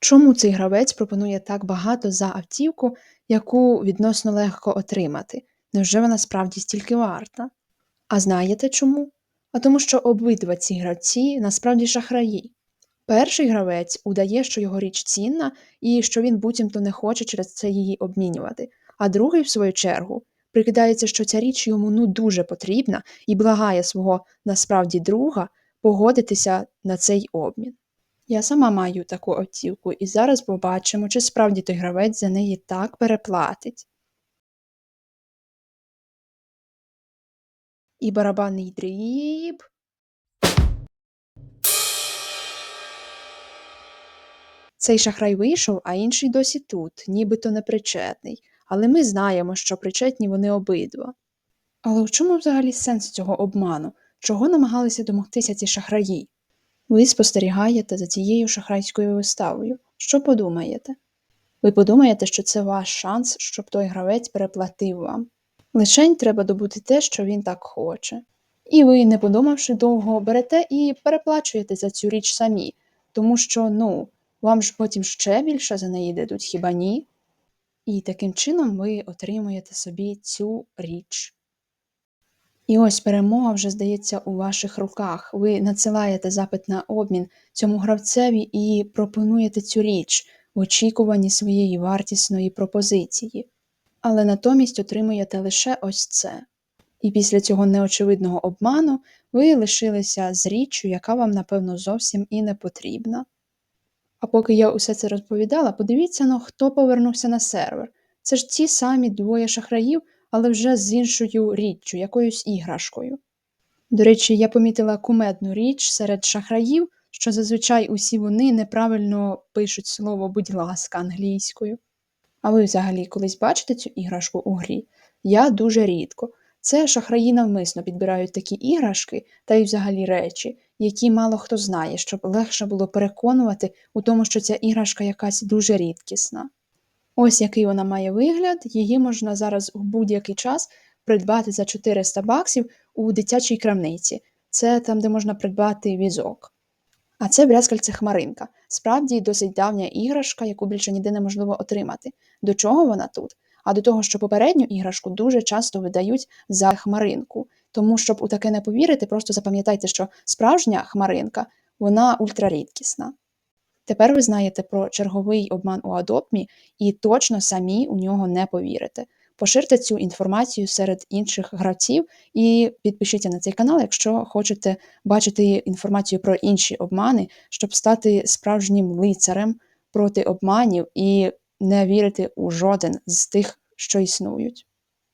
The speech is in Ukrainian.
Чому цей гравець пропонує так багато за автівку, яку відносно легко отримати? Невже вона справді стільки варта? А знаєте чому? А тому, що обидва ці гравці насправді шахраї. Перший гравець удає, що його річ цінна і що він буцімто не хоче через це її обмінювати, а другий, в свою чергу, прикидається, що ця річ йому ну дуже потрібна і благає свого насправді друга погодитися на цей обмін. Я сама маю таку автівку, і зараз побачимо, чи справді той гравець за неї так переплатить. І барабанний дріб. Цей шахрай вийшов, а інший досі тут, нібито непричетний. Але ми знаємо, що причетні вони обидва. Але у чому взагалі сенс цього обману? Чого намагалися домогтися ці шахраї? Ви спостерігаєте за цією шахрайською виставою. Що подумаєте? Ви подумаєте, що це ваш шанс, щоб той гравець переплатив вам. Лишень треба добути те, що він так хоче. І ви, не подумавши довго, берете і переплачуєте за цю річ самі, тому що, ну, вам ж потім ще більше за неї дадуть, хіба ні? І таким чином ви отримуєте собі цю річ. І ось перемога вже здається у ваших руках. Ви надсилаєте запит на обмін цьому гравцеві і пропонуєте цю річ в очікуванні своєї вартісної пропозиції, але натомість отримуєте лише ось це. І після цього неочевидного обману ви лишилися з річчю, яка вам, напевно, зовсім і не потрібна. А поки я усе це розповідала, подивіться ну, хто повернувся на сервер. Це ж ті самі двоє шахраїв, але вже з іншою річчю, якоюсь іграшкою. До речі, я помітила кумедну річ серед шахраїв, що зазвичай усі вони неправильно пишуть слово будь ласка англійською. А ви взагалі колись бачите цю іграшку у грі? Я дуже рідко. Це шахраї навмисно підбирають такі іграшки та й взагалі речі, які мало хто знає, щоб легше було переконувати у тому, що ця іграшка якась дуже рідкісна. Ось який вона має вигляд, її можна зараз у будь-який час придбати за 400 баксів у дитячій крамниці. Це там, де можна придбати візок. А це брязкальце хмаринка. Справді досить давня іграшка, яку більше ніде неможливо отримати. До чого вона тут? А до того, що попередню іграшку дуже часто видають за хмаринку. Тому, щоб у таке не повірити, просто запам'ятайте, що справжня хмаринка вона ультрарідкісна. Тепер ви знаєте про черговий обман у Adopt.me і точно самі у нього не повірите. Поширте цю інформацію серед інших гравців і підпишіться на цей канал, якщо хочете бачити інформацію про інші обмани, щоб стати справжнім лицарем проти обманів і не вірити у жоден з тих, що існують.